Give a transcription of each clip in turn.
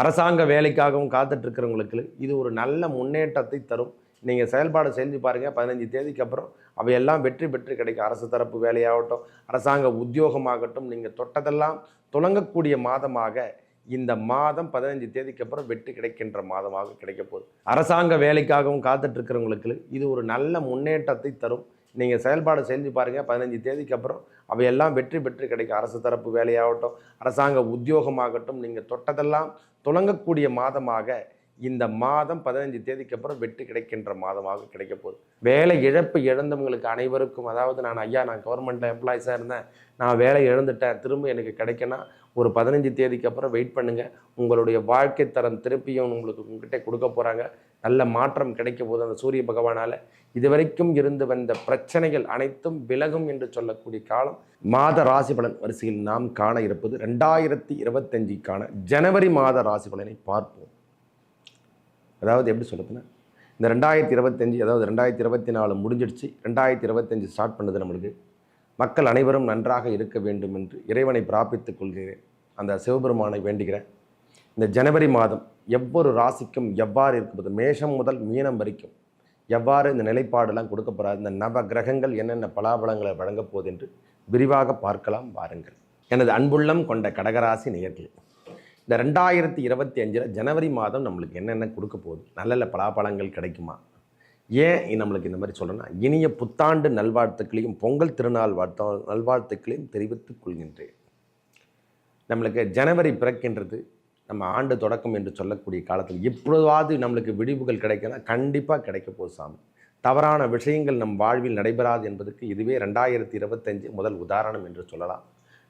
அரசாங்க வேலைக்காகவும் காத்துட்ருக்கிறவங்களுக்கு இது ஒரு நல்ல முன்னேற்றத்தை தரும். நீங்கள் செயல்பாடு செஞ்சு பாருங்கள் பதினஞ்சு தேதிக்கு அப்புறம் அவையெல்லாம் வெற்றி பெற்று கிடைக்கும் அரசு தரப்பு வேலையாகட்டும் அரசாங்க உத்தியோகமாகட்டும் நீங்கள் தொட்டதெல்லாம் துளங்கக்கூடிய மாதமாக இந்த மாதம் பதினஞ்சு தேதிக்கு அப்புறம் வெற்றி கிடைக்கின்ற மாதமாக கிடைக்க போகுது. அரசாங்க வேலைக்காகவும் காத்துட்ருக்கிறவங்களுக்கு இது ஒரு நல்ல முன்னேற்றத்தை தரும். நீங்கள் செயல்பாடு செஞ்சு பாருங்கள் பதினஞ்சு தேதிக்கு அப்புறம் அவையெல்லாம் வெற்றி பெற்று கிடைக்கும். அரசு தரப்பு வேலையாகட்டும் அரசாங்க உத்தியோகமாகட்டும் நீங்கள் தொட்டதெல்லாம் துளங்கக்கூடிய மாதமாக இந்த மாதம் பதினஞ்சு தேதிக்கு அப்புறம் வெற்றி கிடைக்கின்ற மாதமாக கிடைக்க போகுது. வேலை இழப்பு இழந்தவங்களுக்கு அனைவருக்கும் அதாவது நான் ஐயா நான் கவர்மெண்ட் எம்ப்ளாயிஸாக இருந்தேன். நான் வேலை இழந்துட்டேன். திரும்ப எனக்கு கிடைக்கணும் ஒரு பதினஞ்சு தேதிக்கு அப்புறம் வெயிட் பண்ணுங்கள் உங்களுடைய வாழ்க்கை தரம் திருப்பியும் உங்களுக்கு உங்ககிட்ட கொடுக்க போகிறாங்க நல்ல மாற்றம் கிடைக்க போது அந்த சூரிய பகவானால். இதுவரைக்கும் இருந்து வந்த பிரச்சனைகள் அனைத்தும் விலகும் என்று சொல்லக்கூடிய காலம். மாத ராசி பலன் வரிசையில் நாம் காண இருப்பது ரெண்டாயிரத்தி இருபத்தஞ்சிக்கான ஜனவரி மாத ராசி பலனை பார்ப்போம். அதாவது எப்படி சொல்லுதுன்னா இந்த ரெண்டாயிரத்தி இருபத்தஞ்சி அதாவது ரெண்டாயிரத்தி இருபத்தி நாலு முடிஞ்சிடுச்சு. ரெண்டாயிரத்தி இருபத்தஞ்சி ஸ்டார்ட் பண்ணுது நம்மளுக்கு மக்கள் அனைவரும் நன்றாக இருக்க வேண்டும் என்று இறைவனை பிராபித்துக் கொள்கிறேன். அந்த சிவபெருமானை வேண்டுகிறேன். இந்த ஜனவரி மாதம் எவ்வொரு ராசிக்கும் எவ்வாறு இருக்கும்போது மேஷம் முதல் மீனம் வரைக்கும் எவ்வாறு இந்த நிலைப்பாடெல்லாம் கொடுக்கப்படாது இந்த நவ கிரகங்கள் என்னென்ன பலாபலங்களை வழங்கப் போகுது என்று விரிவாக பார்க்கலாம் வாருங்கள். எனது அன்புள்ளம் கொண்ட கடகராசி நேர்கள் இந்த ரெண்டாயிரத்தி இருபத்தி அஞ்சில் ஜனவரி மாதம் நம்மளுக்கு என்னென்ன கொடுக்க போகுது நல்ல நல்ல பலாபலங்கள் கிடைக்குமா ஏன் நம்மளுக்கு இந்த மாதிரி சொல்கிறேன்னா இனிய புத்தாண்டு நல்வாழ்த்துக்களையும் பொங்கல் திருநாள் வாழ்த்த நல்வாழ்த்துக்களையும் தெரிவித்துக் கொள்கின்றேன். நம்மளுக்கு ஜனவரி பிறக்கின்றது. நம்ம ஆண்டு தொடக்கம் என்று சொல்லக்கூடிய காலத்தில் இப்பொழுதாவது நம்மளுக்கு விடிவுகள் கிடைக்கணும் கண்டிப்பாக கிடைக்க போகுது சாமி. தவறான விஷயங்கள் நம் வாழ்வில் நடைபெறாது என்பதற்கு இதுவே ரெண்டாயிரத்தி இருபத்தஞ்சு முதல் உதாரணம் என்று சொல்லலாம்.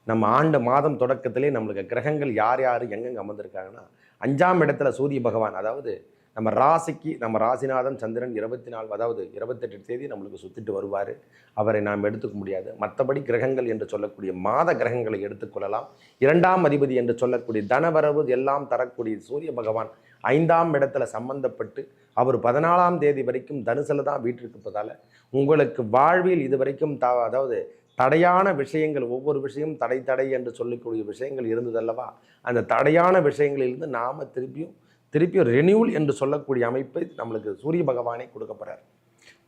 நம்ம ஆண்டு மாதம் தொடக்கத்திலே நம்மளுக்கு கிரகங்கள் யார் யார் எங்கெங்கே அமர்ந்திருக்காங்கன்னா அஞ்சாம் இடத்துல சூரிய பகவான் அதாவது நம்ம ராசிக்கு நம்ம ராசிநாதன் சந்திரன் இருபத்தி நாலு அதாவது இருபத்தெட்டு தேதி நம்மளுக்கு சுற்றிட்டு வருவார். அவரை நாம் எடுத்துக்க முடியாது. மற்றபடி கிரகங்கள் என்று சொல்லக்கூடிய மாத கிரகங்களை எடுத்துக்கொள்ளலாம் இரண்டாம் அதிபதி என்று சொல்லக்கூடிய தனவரவு எல்லாம் தரக்கூடிய சூரிய பகவான் ஐந்தாம் இடத்துல சம்பந்தப்பட்டு அவர் பதினாலாம் தேதி வரைக்கும் தனுசில் தான் வீட்டிருப்பதால் உங்களுக்கு வாழ்வில் இது வரைக்கும் த அதாவது தடையான விஷயங்கள் ஒவ்வொரு விஷயமும் தடை தடை என்று சொல்லக்கூடிய விஷயங்கள் இருந்ததல்லவா? அந்த தடையான விஷயங்களிலிருந்து நாம் திருப்பியும் திருப்பியும் ரெனியூல் என்று சொல்லக்கூடிய அமைப்பை நம்மளுக்கு சூரிய பகவானே கொடுக்க போறார்.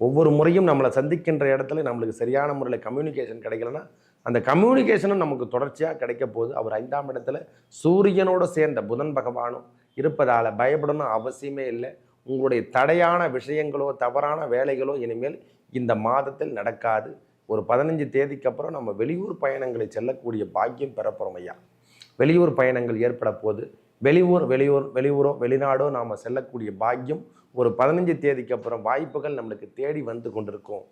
ஒவ்வொரு முறையும் நம்மளை சந்திக்கின்ற இடத்துல நம்மளுக்கு சரியான முறையில் கம்யூனிகேஷன் கிடைக்கலன்னா அந்த கம்யூனிகேஷனும் நமக்கு தொடர்ச்சியாக கிடைக்க போகுது. அவர் ஐந்தாம் இடத்துல சூரியனோடு சேர்ந்த புதன் பகவானும் இருப்பதால் பயப்படணும் அவசியமே இல்லை. உங்களுடைய தடையான விஷயங்களோ தவறான வேலைகளோ இனிமேல் இந்த மாதத்தில் நடக்காது. ஒரு பதினஞ்சு தேதிக்கு அப்புறம் நம்ம வெளியூர் பயணங்களை செல்லக்கூடிய பாக்கியம் பெறப்போகிறோம் ஐயா. வெளியூர் பயணங்கள் ஏற்பட போது வெளியூர் வெளியூர் வெளியூரோ வெளிநாடோ நாம் செல்லக்கூடிய பாக்கியம் ஒரு பதினஞ்சு தேதிக்கு அப்புறம் வாய்ப்புகள் நம்மளுக்கு தேடி வந்து கொண்டிருக்கும்.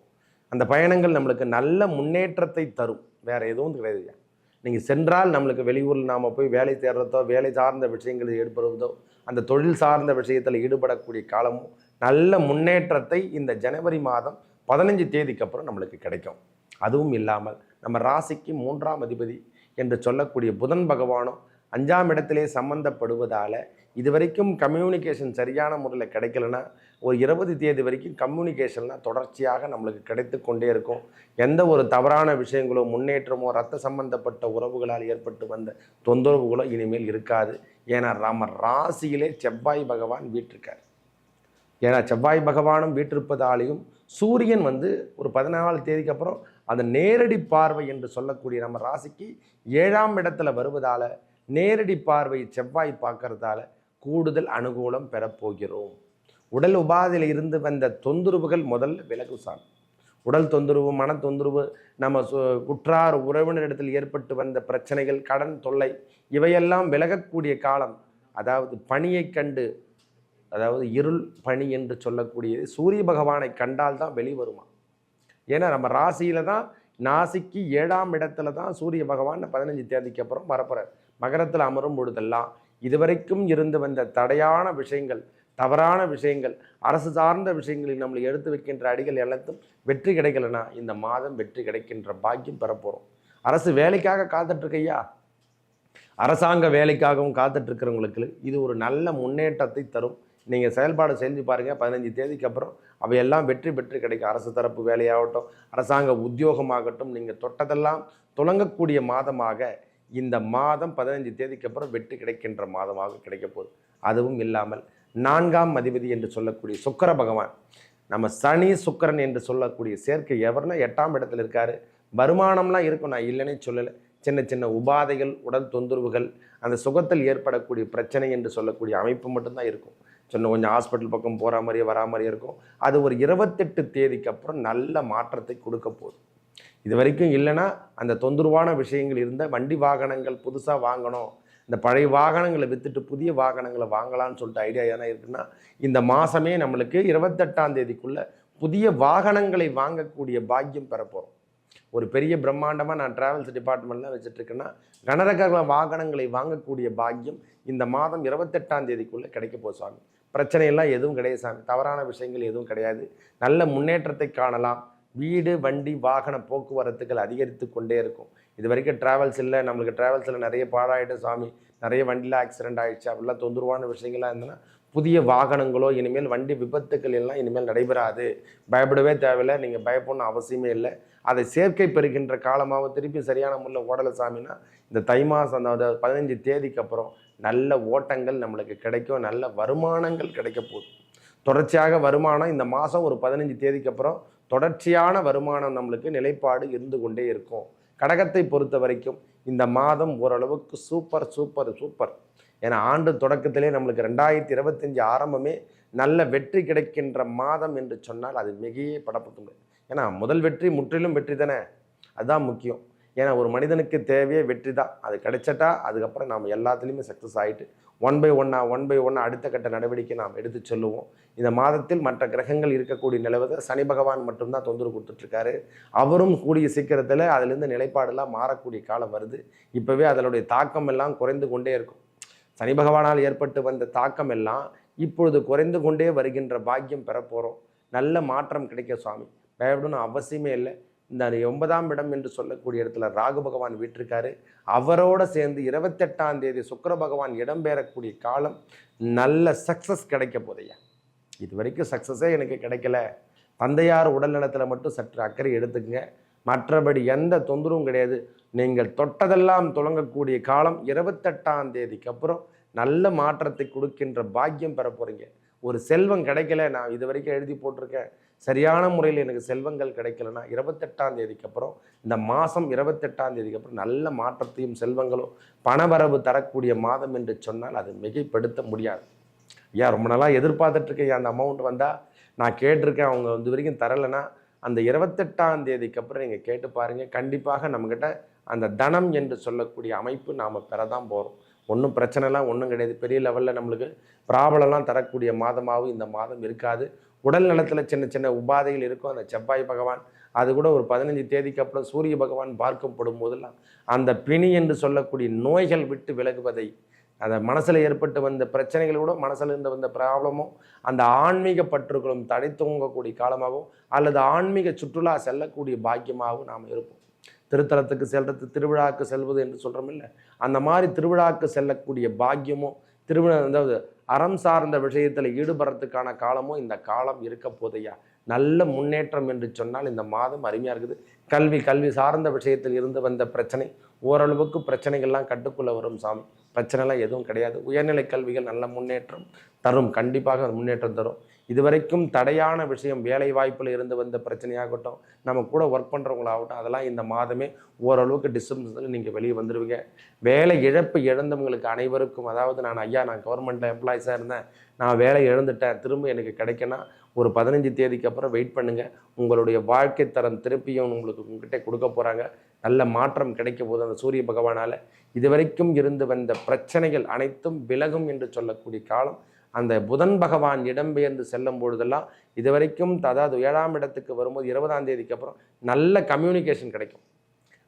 அந்த பயணங்கள் நம்மளுக்கு நல்ல முன்னேற்றத்தை தரும். வேறு எதுவும் கிடையாது. நீங்கள் சென்றால் நம்மளுக்கு வெளியூரில் நாம் போய் வேலை தேடுறதோ வேலை சார்ந்த விஷயங்களில் ஈடுபடுவதோ அந்த தொழில் சார்ந்த விஷயத்தில் ஈடுபடக்கூடிய காலமும் நல்ல முன்னேற்றத்தை இந்த ஜனவரி மாதம் பதினஞ்சு தேதிக்கு அப்புறம் நம்மளுக்கு கிடைக்கும். அதுவும் இல்லாமல் நம்ம ராசிக்கு மூன்றாம் அதிபதி என்று சொல்லக்கூடிய புதன் பகவானும் அஞ்சாம் இடத்திலே சம்பந்தப்படுவதால் இதுவரைக்கும் கம்யூனிகேஷன் சரியான முறையில் கிடைக்கலனா ஒரு இருபது தேதி வரைக்கும் கம்யூனிகேஷன்லாம் தொடர்ச்சியாக நம்மளுக்கு கிடைத்து கொண்டே இருக்கும். எந்த ஒரு தவறான விஷயங்களோ முன்னேற்றமோ ரத்த சம்பந்தப்பட்ட உறவுகளால் ஏற்பட்டு வந்த தொந்தரவுகளோ இனிமேல் இருக்காது. ஏன்னா நம்ம ராசியிலே செவ்வாய் பகவான் வீட்டிருக்கார். ஏன்னா செவ்வாய் பகவானும் வீட்டிருப்பதாலேயும் சூரியன் வந்து ஒரு பதினாலு தேதிக்கு அப்புறம் அந்த நேரடி பார்வை என்று சொல்லக்கூடிய நம்ம ராசிக்கு ஏழாம் இடத்துல வருவதால் நேரடி பார்வை செவ்வாய் பார்க்கறதால கூடுதல் அனுகூலம் பெறப்போகிறோம். உடல் உபாதையில் இருந்து வந்த தொந்தரவுகள் முதல்ல விலகு சார் உடல் தொந்தரவு மன தொந்தரவு நம்ம சு உற்றார் உறவினரிடத்தில் ஏற்பட்டு வந்த பிரச்சனைகள் கடன் தொல்லை இவையெல்லாம் விலகக்கூடிய காலம். அதாவது பணியை கண்டு அதாவது இருள் பனி என்று சொல்லக்கூடியது சூரிய பகவானை கண்டால் தான் வெளிவருமா ஏன்னா நம்ம ராசியில தான் நாசிக்கு ஏழாம் இடத்துல தான் சூரிய பகவான் பதினஞ்சு தேதிக்கு அப்புறம் வரப்போகிறார் மகரத்தில் அமரும் பொழுதெல்லாம் இதுவரைக்கும் இருந்து வந்த தடையான விஷயங்கள் தவறான விஷயங்கள் அரசு சார்ந்த விஷயங்களில் நம்மளை எடுத்து வைக்கின்ற அடிகள் எல்லாத்தும் வெற்றி கிடைக்கலனா இந்த மாதம் வெற்றி கிடைக்கின்ற பாக்கியம் பெறப்போகிறோம் அரசு வேலைக்காக காத்துட்ருக்கையா? அரசாங்க வேலைக்காகவும் காத்துட்ருக்கிறவங்களுக்கு இது ஒரு நல்ல முன்னேற்றத்தை தரும். நீங்கள் செயல்பாடு செஞ்சு பாருங்கள் பதினஞ்சு தேதிக்கு அப்புறம் அவையெல்லாம் வெற்றி பெற்று கிடைக்கும். அரசு தரப்பு வேலையாகட்டும் அரசாங்க உத்தியோகமாகட்டும் நீங்கள் தொட்டதெல்லாம் துளங்கக்கூடிய மாதமாக இந்த மாதம் பதினஞ்சு தேதிக்கு அப்புறம் வெற்றி கிடைக்கின்ற மாதமாக கிடைக்க போகுது. அதுவும் இல்லாமல் நான்காம் அதிபதி என்று சொல்லக்கூடிய சுக்கர பகவான் நம்ம சனி சுக்கரன் என்று சொல்லக்கூடிய சேர்க்கை எவர்னா எட்டாம் இடத்துல இருக்காரு. வருமானம்லாம் இருக்கும் நான் இல்லைன்னு சொல்லலை. சின்ன சின்ன உபாதைகள் உடல் தொந்தரவுகள் அந்த சுகத்தில் ஏற்படக்கூடிய பிரச்சனை என்று சொல்லக்கூடிய அமைப்பு மட்டும்தான் இருக்கும். சொன்ன கொஞ்சம் ஹாஸ்பிட்டல் பக்கம் போகிற மாதிரியே வரா மாதிரியே இருக்கும். அது ஒரு இருபத்தெட்டு தேதிக்கு அப்புறம் நல்ல மாற்றத்தை கொடுக்க போகுது. இது வரைக்கும் இல்லைன்னா அந்த தொந்தரவான விஷயங்கள் இருந்தால் வண்டி வாகனங்கள் புதுசாக வாங்கணும். இந்த பழைய வாகனங்களை விற்றுட்டு புதிய வாகனங்களை வாங்கலாம்னு சொல்லிட்டு ஐடியா எதனா இருக்குன்னா இந்த மாதமே நம்மளுக்கு இருபத்தெட்டாம் தேதிக்குள்ளே புதிய வாகனங்களை வாங்கக்கூடிய பாக்கியம் பெற போகிறோம் ஒரு பெரிய பிரம்மாண்டமாக நான் டிராவல்ஸ் டிபார்ட்மெண்ட்லாம் வச்சுட்ருக்கேன்னா கனரக வாகனங்களை வாங்கக்கூடிய பாக்கியம் இந்த மாதம் இருபத்தெட்டாம் தேதிக்குள்ளே கிடைக்க போ சாமி. பிரச்சனையெல்லாம் எதுவும் கிடையாது சாமி. தவறான விஷயங்கள் எதுவும் கிடையாது. நல்ல முன்னேற்றத்தை காணலாம். வீடு வண்டி வாகன போக்குவரத்துகள் அதிகரித்து கொண்டே இருக்கும். இது வரைக்கும் ட்ராவல்ஸ் இல்லை. நம்மளுக்கு ட்ராவல்ஸில் நிறைய பாழாயிடும் சாமி. நிறைய வண்டியில் ஆக்சிடென்ட் ஆகிடுச்சு அப்படிலாம் தொந்தரவான விஷயங்கள்லாம் இருந்ததுன்னா புதிய வாகனங்களோ இனிமேல் வண்டி விபத்துக்கள் எல்லாம் இனிமேல் நடைபெறாது. பயப்படவே தேவையில்லை. நீங்கள் பயப்படணும் அவசியமே இல்லை. அதை சேர்க்கை பெறுகின்ற காலமாக திருப்பி சரியான முறையில் ஓடலை சாமின்னா இந்த தை மாதம் அந்த பதினஞ்சு தேதிக்கு அப்புறம் நல்ல ஓட்டங்கள் நம்மளுக்கு கிடைக்கும். நல்ல வருமானங்கள் கிடைக்க போகுது. தொடர்ச்சியாக வருமானம் இந்த மாதம் ஒரு பதினஞ்சு தேதிக்கு அப்புறம் தொடர்ச்சியான வருமானம் நம்மளுக்கு நிலைப்பாடு இருந்து கொண்டே இருக்கும். கடகத்தை பொறுத்த வரைக்கும் இந்த மாதம் ஓரளவுக்கு சூப்பர் சூப்பர் சூப்பர். ஏன்னா ஆண்டு தொடக்கத்திலே நம்மளுக்கு ரெண்டாயிரத்தி இருபத்தஞ்சி ஆரம்பமே நல்ல வெற்றி கிடைக்கின்ற மாதம் என்று சொன்னால் அது மிகையே படப்பட்டு ஏன்னா முதல் வெற்றி முற்றிலும் வெற்றி தானே? அதுதான் முக்கியம். ஏன்னா ஒரு மனிதனுக்கு தேவையே வெற்றி தான். அது கிடைச்சட்டா அதுக்கப்புறம் நாம் எல்லாத்துலேயுமே சக்ஸஸ் ஆகிட்டு ஒன் பை ஒன்னாக ஒன் பை ஒன்னாக அடுத்த கட்ட நடவடிக்கை நாம் எடுத்து சொல்லுவோம். இந்த மாதத்தில் மற்ற கிரகங்கள் இருக்கக்கூடிய நிலவதை சனி பகவான் மட்டும்தான் தொந்தரவு கொடுத்துட்ருக்காரு. அவரும் கூடிய சீக்கிரத்தில் அதுலேருந்து நிலைப்பாடெல்லாம் மாறக்கூடிய காலம் வருது. இப்போவே அதனுடைய தாக்கம் எல்லாம் குறைந்து கொண்டே இருக்கும். சனி பகவானால் ஏற்பட்டு வந்த தாக்கம் எல்லாம் இப்பொழுது குறைந்து கொண்டே வருகின்ற பாக்கியம் பெறப்போகிறோம் நல்ல மாற்றம் கிடைக்க சுவாமி. பயப்படணும் அவசியமே இல்லை. இந்த ஒன்பதாம் இடம் என்று சொல்லக்கூடிய இடத்துல ராகு பகவான் வீட்டிருக்காரு. அவரோட சேர்ந்து இருபத்தெட்டாம் தேதி சுக்கர பகவான் இடம்பெறக்கூடிய காலம் நல்ல சக்ஸஸ் கிடைக்க போதையா இது வரைக்கும் சக்ஸஸே எனக்கு கிடைக்கல. தந்தையார் உடல் நலத்தில் மட்டும் சற்று அக்கறை எடுத்துக்கங்க. மற்றபடி எந்த தொந்தரவும் கிடையாது. நீங்கள் தொட்டதெல்லாம் தொடங்கக்கூடிய காலம் இருபத்தெட்டாம் தேதிக்கு அப்புறம் நல்ல மாற்றத்தை கொடுக்கின்ற பாக்கியம் பெற போகிறீங்க ஒரு செல்வம் கிடைக்கல நான் இது வரைக்கும் எழுதி போட்டிருக்கேன். சரியான முறையில் எனக்கு செல்வங்கள் கிடைக்கலன்னா இருபத்தெட்டாம் தேதிக்கு அப்புறம் இந்த மாதம் இருபத்தெட்டாம் தேதிக்கு அப்புறம் நல்ல மாற்றத்தையும் செல்வங்களும் பணவரவு தரக்கூடிய மாதம் என்று சொன்னால் அது மிகைப்படுத்த முடியாது. ஏன் ரொம்ப நாளாக எதிர்பார்த்துட்ருக்கேன் அந்த அமௌண்ட் வந்தால் நான் கேட்டிருக்கேன் அவங்க வந்து வரைக்கும் தரலைன்னா அந்த இருபத்தெட்டாம் தேதிக்கு அப்புறம் நீங்கள் கேட்டு பாருங்கள் கண்டிப்பாக நம்மக்கிட்ட அந்த தனம் என்று சொல்லக்கூடிய அமைப்பு நாம் பெற தான் போகிறோம் ஒன்றும் பிரச்சனைலாம் ஒன்றும் கிடையாது. பெரிய லெவலில் நம்மளுக்கு ப்ராப்ளம்லாம் தரக்கூடிய மாதமாகவும் இந்த மாதம் இருக்காது. உடல் நலத்தில் சின்ன சின்ன உபாதைகள் இருக்கும். அந்த செவ்வாய் பகவான் அது கூட ஒரு பதினஞ்சு தேதிக்கு அப்புறம் சூரிய பகவான் பார்க்கப்படும் போதெல்லாம் அந்த பிணி என்று சொல்லக்கூடிய நோய்கள் விட்டு விலகுவதை அந்த மனசில் ஏற்பட்டு வந்த பிரச்சனைகள் கூட மனசில் இருந்து வந்த ப்ராப்ளமும் அந்த ஆன்மீக பற்றுகளும் தடை தூங்கக்கூடிய காலமாகவும் அல்லது ஆன்மீக சுற்றுலா செல்லக்கூடிய பாக்கியமாகவும் நாம் இருப்போம். திருத்தலத்துக்கு செல்றது திருவிழாவுக்கு செல்வது என்று சொல்கிறோம் இல்லை? அந்த மாதிரி திருவிழாவுக்கு செல்லக்கூடிய பாக்கியமும் திருவிழா அதாவது அறம் சார்ந்த விஷயத்தில் ஈடுபடுறதுக்கான காலமும் இந்த காலம் இருக்க போதையா? நல்ல முன்னேற்றம் என்று சொன்னால் இந்த மாதம் அருமையாக இருக்குது. கல்வி கல்வி சார்ந்த விஷயத்தில் இருந்து வந்த பிரச்சனை ஓரளவுக்கு பிரச்சனைகள்லாம் கட்டுக்குள்ளே வரும் சாமி. பிரச்சனைலாம் எதுவும் கிடையாது. உயர்நிலை கல்விகள் நல்ல முன்னேற்றம் தரும். கண்டிப்பாக முன்னேற்றம் தரும். இதுவரைக்கும் தடையான விஷயம் வேலை வாய்ப்பில் இருந்து வந்த பிரச்சனையாகட்டும் நம்ம கூட ஒர்க் பண்ணுறவங்களாகட்டும் அதெல்லாம் இந்த மாதமே ஓரளவுக்கு டிஸ்டன்ஸில் நீங்கள் வெளியே வந்துடுவீங்க வேலை இழப்பு இழந்தவங்களுக்கு அனைவருக்கும் அதாவது நான் ஐயா நான் கவர்மெண்ட் எம்ப்ளாயிஸாக இருந்தேன். நான் வேலை இழந்துட்டேன். திரும்ப எனக்கு கிடைக்கணும் ஒரு பதினஞ்சு தேதிக்கு அப்புறம் வெயிட் பண்ணுங்கள் உங்களுடைய வாழ்க்கை தரம் திருப்பியும் உங்களுக்கு உங்ககிட்ட கொடுக்க போகிறாங்க நல்ல மாற்றம் கிடைக்க போது அந்த சூரிய பகவானால். இதுவரைக்கும் இருந்து வந்த பிரச்சனைகள் அனைத்தும் விலகும் என்று சொல்லக்கூடிய காலம் அந்த புதன் பகவான் இடம்பெயர்ந்து செல்லும் பொழுதெல்லாம் இது வரைக்கும் அதாவது ஏழாம் இடத்துக்கு வரும்போது இருபதாம் தேதிக்கு அப்புறம் நல்ல கம்யூனிகேஷன் கிடைக்கும்.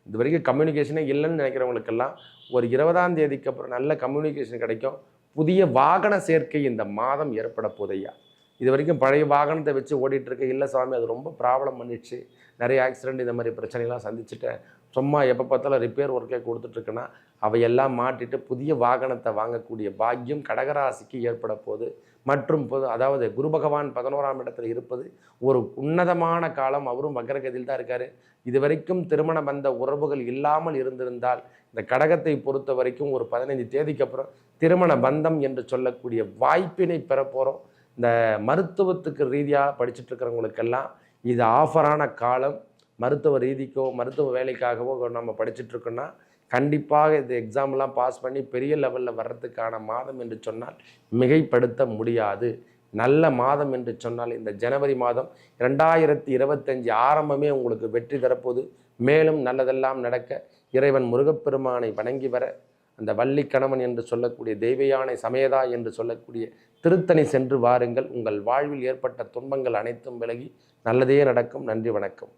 இது வரைக்கும் கம்யூனிகேஷனே இல்லைன்னு நினைக்கிறவங்களுக்கெல்லாம் ஒரு இருபதாம் தேதிக்கு அப்புறம் நல்ல கம்யூனிகேஷன் கிடைக்கும். புதிய வாகன சேர்க்கை இந்த மாதம் ஏற்பட போதையா? இது வரைக்கும் பழைய வாகனத்தை வச்சு ஓடிட்டு இல்லை சுவாமி அது ரொம்ப ப்ராப்ளம் பண்ணிடுச்சு. நிறைய ஆக்சிடென்ட் இந்த மாதிரி பிரச்சனைலாம் சந்திச்சுட்டேன். சும்மா எப்போ பார்த்தாலும் ரிப்பேர் ஒர்க்கே கொடுத்துட்ருக்குன்னா அவையெல்லாம் மாட்டிட்டு புதிய வாகனத்தை வாங்கக்கூடிய பாக்கியம் கடகராசிக்கு ஏற்பட போது மற்றும் பொது அதாவது குரு பகவான் பதினோராம் இடத்துல இருப்பது ஒரு உன்னதமான காலம். அவரும் வக்கரகதியில் தான் இருக்கார். இதுவரைக்கும் திருமண பந்த உறவுகள் இல்லாமல் இருந்திருந்தால் இந்த கடகத்தை பொறுத்த வரைக்கும் ஒரு பதினைஞ்சு தேதிக்கு அப்புறம் திருமண பந்தம் என்று சொல்லக்கூடிய வாய்ப்பினை பெற போகிறோம் இந்த மருத்துவத்துக்கு ரீதியாக படிச்சுட்டு இருக்கிறவங்களுக்கெல்லாம் இது ஆஃபரான காலம். மருத்துவ ரீதிக்கோ மருத்துவ வேலைக்காகவோ நம்ம படிச்சுட்டு இருக்கோம்னா கண்டிப்பாக இது எக்ஸாம்லாம் பாஸ் பண்ணி பெரிய லெவலில் வர்றதுக்கான மாதம் என்று சொன்னால் மிகைப்படுத்த முடியாது. நல்ல மாதம் என்று சொன்னால் இந்த ஜனவரி மாதம் ரெண்டாயிரத்தி இருபத்தஞ்சி ஆரம்பமே உங்களுக்கு வெற்றி தரப்போது மேலும் நல்லதெல்லாம் நடக்க இறைவன் முருகப்பெருமானை வணங்கி வர அந்த வள்ளி கணவன் என்று சொல்லக்கூடிய தெய்வயானை சமேதா என்று சொல்லக்கூடிய திருத்தணி சென்று வாருங்கள். உங்கள் வாழ்வில் ஏற்பட்ட துன்பங்கள் அனைத்தும் விலகி நல்லதே நடக்கும். நன்றி வணக்கம்.